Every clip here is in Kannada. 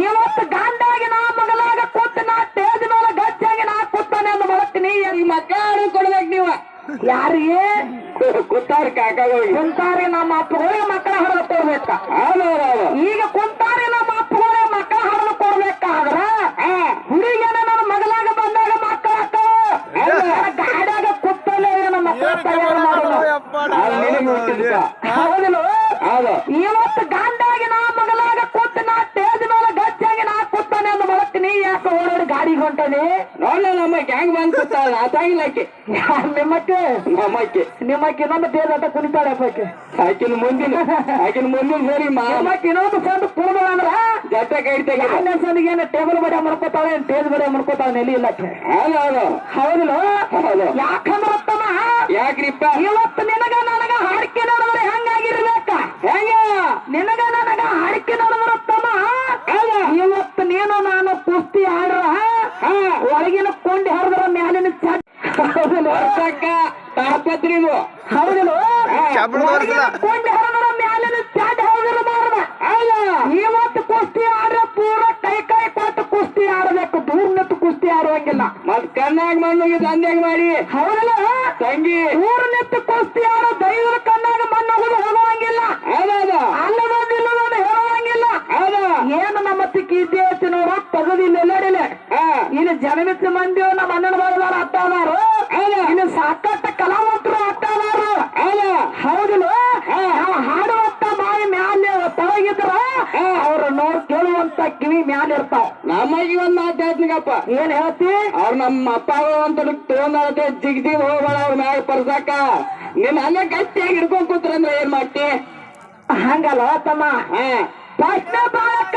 ಇವತ್ತು ಗಂಡಾಗಿ ನಾ ಮಗಲಾಗ ಕೂತ್ ನಾ ತೇಜ ಮೇಲೆ ಗಚ್ಚಾಗಿ ನಾ ಕೂತಾನೆ ಅಂತ ಮಾಡ್ತೀನಿ ಈ ಮಕ್ಕಳು ಕೊಡ್ಬೇಕು ನೀವ. ಯಾರಿಗೆ ಕುತ್ತಾರಿ ಕಾಕಾಗಳಿಗೆ ಕುಂತಾರಿ ನಮ್ಮ ಅಪ್ಪಗಳಿಗೆ ಮಕ್ಕಳ ಹರಿದು ಕೊಡ್ಬೇಕ. ಈಗ ಕುಂತಾರಿ ನಮ್ಮ ಅಪ್ಪಗಳಿಗೆ ಮಕ್ಕಳ ಹರಿದು ಕೊಡ್ಬೇಕಾದ್ರ ಹುಡುಗಿನ ನನ್ನ ಮಗಲಾಗ ಬಂದಾಗ ಮಕ್ಕಳ ಗಾಡಿಯಾಗ ಕುತ್ತಲೇ ನಮ್ಮ ಮಕ್ಕಳ ತಯಾರು ಮಾಡೋದು. ಇವತ್ತು ಗಾಡಿ ಹೌದಿಲ್ಲ ಗಾಂಡಾಗಿ ನಾ ಮಗಲಾಗ ಕೂತ್ ನಾ ಟೇಜ್ ಮೇಲೆ ಗಚ್ಚಾಗಿ ನಾ ಕೂತಾನೆ ಅಂತ ಮಲಕ್ ನೀ ಯಾಕೆ ಓಡಾಡಿ ಗಾಡಿಗೆ ಹೊಂಟನಿ? ನೋಡ ನಮ್ಮ ಗ್ಯಾಂಗ್ ಬಂದ್ ಕೂತಾಳ. ಆತಾಗಿಲ್ಲಕ್ಕೆ ಯಾರ್ ನಿಮ್ಮಕ್ಕೆ? ನಮ್ಮಕ್ಕೆ. ನಿಮ್ಮಕ್ಕೆ ಇನ್ನೊಂದು ಟೇಜ್ ಆಟ ಕುಣಿತಾಳೆ ಅಪ್ಪಕ್ಕೆ. ಆಕಿನ ಮುಂದಿನ ಆಕಿನ ಮುಂದಿನ ಸರಿ ನಿಮ್ಮಕ್ಕೆ ಇನ್ನೊಂದು ಸಂದು ಕುಣಿದಳ ಅಂದ್ರ ಜೊತೆ ಕೈ ತೆಗೆದ ಎರಡನೇ ಸಂದಿಗೆ ಟೇಬಲ್ ಬಡ ಮಾಡ್ಕೋತಾಳೆ ಏನ್ ಟೇಜ್ ಬಡಿಯ ಮಾಡ್ಕೋತಾಳೆ ನೆಲಿ ಇಲ್ಲಕ್ಕೆ ಹೌದು ಹೌದಿಲ್ಲ? ಹೌದು. ಯಾಕಂದ್ರ ತಮ್ಮ ಯಾಕ್ರಿಪ್ಪ? ಇವತ್ತು ಒಳಗಿನ ಕೊಂಡಿ ಹರಿದ್ರ ಮ್ಯಾಲಿನ ವರ್ಷಕ್ಕ ತಾಪತ್ರಿ ಇದು. ಹೌದಿಲ್ಲ. ಕೊಂಡಿ ಹರಿದ್ರ ಮ್ಯಾಲಿನ ಚಡ್ ಹೌದಿರಬಾರ್ದ ಹೌದ? ಇವತ್ತು ಕುಸ್ತಿ ಆಡ್ರೆ ಪೂರ ಕೈ ಕೈ ಕೊಟ್ಟು ಕುಸ್ತಿ ಆಡಬೇಕು. ದೂರ ನಿಂತು ಕುಸ್ತಿ ಆಡುವಂಗಿಲ್ಲ. ಮತ್ ಕಣ್ಣಾಗ ಮಣ್ಣು ದಂಧೆಗ್ ಮಾಡಿ. ಹೌದಲ್ಲ? ತಂಗಿ. ದೂರ ನಿಂತು ಕುಸ್ತಿ ಆಡೋ ದೈವದ ತಿಕ್ಕಿ ಇದ್ದೇ ನೋಡ ತೆಗದಿಲ್ಲ ಎಲ್ಲಡಿಲ್ಲ ಹಾ. ಇಲ್ಲಿ ಜನಮಿತ್ರ ಮಂದಿ ನಮ್ಮ ಅಣ್ಣನ ಬಾಳದಾರ ಅಟ್ಟದಾರು ಇನ್ನು ಸಾಕಷ್ಟು ಕಲಾವಂತರು ಹೌದ. ಹೌದಿಲ್ಲ ನಾವು ಹಾಡುವಂತ ಬಾಯಿ ಮ್ಯಾಲೆ ತೊಳಗಿದ್ರ ಅವ್ರ ನೋಡ್ ಕೇಳುವಂತ ಕಿವಿ ಮ್ಯಾಲ ಇರ್ತಾವ. ನಮಗೆ ಒಂದ್ ಮಾತು ಹೇಳ್ತೀಗಪ್ಪ ಏನ್ ಹೇಳ್ತಿ? ಅವ್ರ ನಮ್ಮ ಅಪ್ಪ ಅಂತ ತಗೊಂಡಾರತ್ತೆ ಜಿಗ್ದಿ ಹೋಗ್ಬೇಡ ಅವ್ರ ಮ್ಯಾಗ ಪರ್ಸಾಕ. ನಿನ್ನ ಅನ್ನ ಗಟ್ಟಿಯಾಗಿ ಹಿಡ್ಕೊಂಡ್ ಕೂತ್ರಂದ್ರೆ ಏನ್ ಮಾಡ್ತಿ? ಹಂಗಲ್ಲ ತಮ್ಮ. ಹಾ. ಪ್ರಶ್ನೆ ಬಾಳಕ್ಕ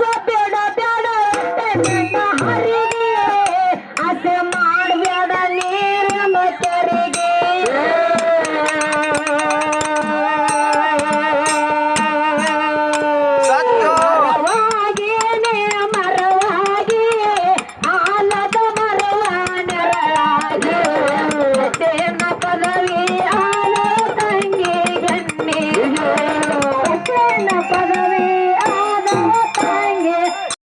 sabor